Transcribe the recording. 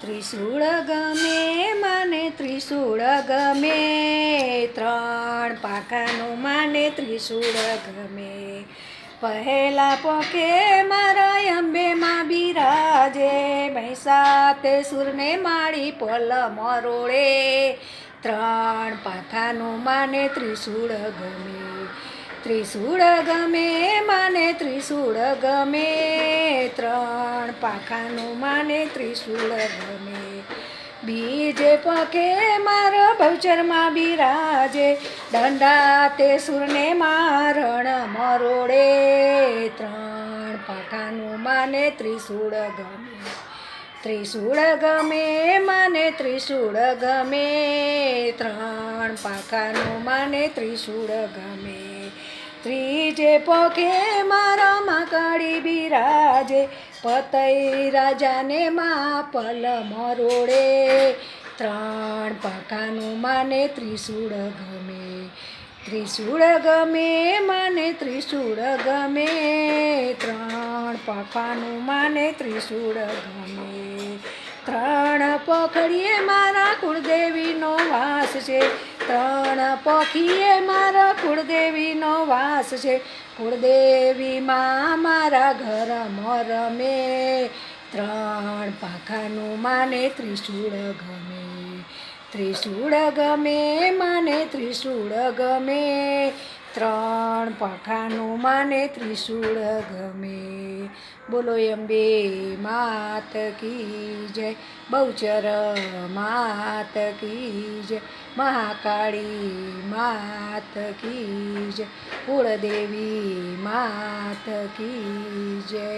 ત્રિશૂળ ગમે, મને ત્રિશૂળ ગમે. ત્રણ પાખાનું માને ત્રિશૂળ ગમે. પહેલા પોકે મારા અંબેમાં બિરાજે. ભૈસાતે સુરને માળી પલ મરોળે. ત્રણ પાખાનું માને ત્રિશૂળ ગમે. ત્રિશૂળ ગમે, માને ત્રિશૂળ ગમે, ત્રણ પાખાનું માને ત્રિશૂળ ગમે. બીજે પકે મારો ભવચરમાં બિરાજે દંડા તે સુરને મારણ મરોડે. ત્રણ પાખાનું માને ત્રિશૂળ ગમે ત્રિશૂળ ગમે, મને ત્રિશૂળ ગમે. ત્રણ પાખાનું મને ત્રિશૂળ ગમે. ત્રીજે પોખે મારા માકડી બિરાજે, પતઈ રાજાને મા પલ મરોડે. ત્રણ પાકાનું માને ત્રિશૂળ ગમે ત્રિશૂળ ગમે, મને ત્રિશૂળ ગમે. ત્રણ પાખાનું માને ત્રિશૂળ ગમે. ત્રણ પખડીએ મારા કુળદેવીનો વાસ છે. ત્રણ પખીએ મારા કુળદેવીનો વાસ છે. કુળદેવીમાં મારા ઘર રમે ત્રણ પાખાનું માને ત્રિશૂળ ગમે. ત્રિશૂળ ગમે, માને ત્રિશૂળ ગમે. ત્રણ પાખાનું માને ત્રિશૂળ ગમે. બોલો, અંબે માત કી જય. બહુચર માત કી જય. મહાકાળી માત કી જય. કુળદેવી માત કી જય.